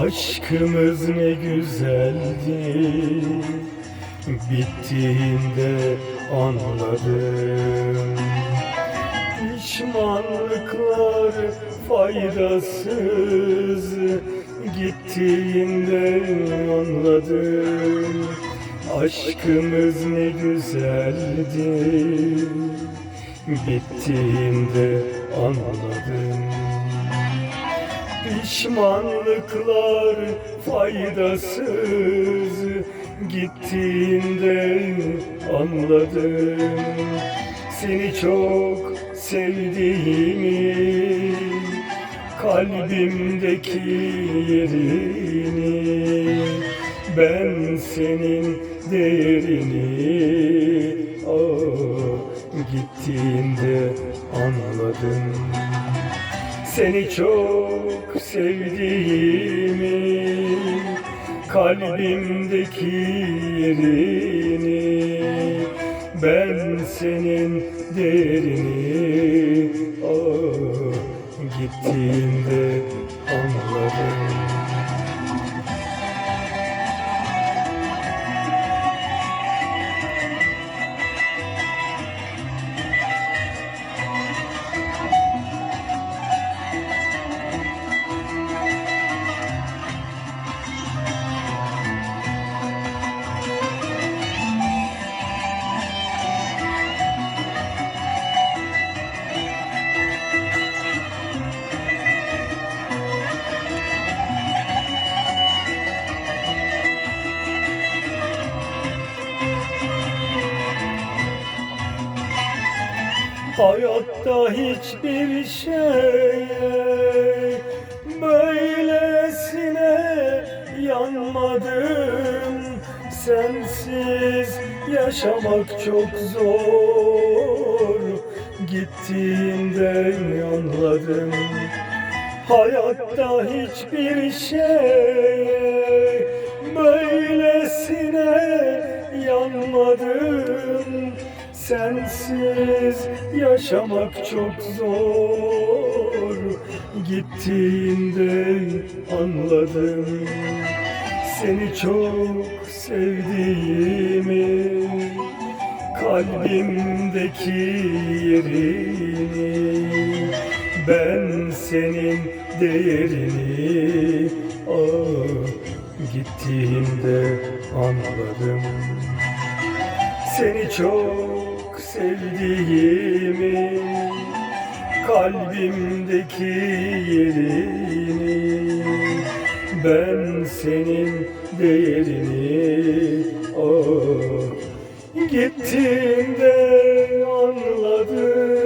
Aşkımız ne güzeldi. Bittiğinde anladım. Pişmanlıklar faydasız. Gittiğinde anladım. Aşkımız ne güzeldi. Bittiğinde anladım Pişmanlıklar faydasız. Gittiğinde anladım Seni çok sevdiğimi. Kalbimdeki yerini Ben senin değerini. Oh, Gittiğinde anladım seni çok sevdiğimi Kalbimdeki yerini Ben senin değerini oh, Gittiğinde anladım Hayatta hiçbir şey böylesine yanmadım. Sensiz yaşamak çok zor. Gittiğinde anladım Hayatta hiçbir şey Sensiz yaşamak çok zor. Gittiğinde anladım Seni çok sevdiğimi Kalbimdeki yerini Ben senin değerini ah, Gittiğinde anladım. Seni çok sevdiğimi Kalbimdeki yerini Ben senin değerini oh. Gittiğinde anladım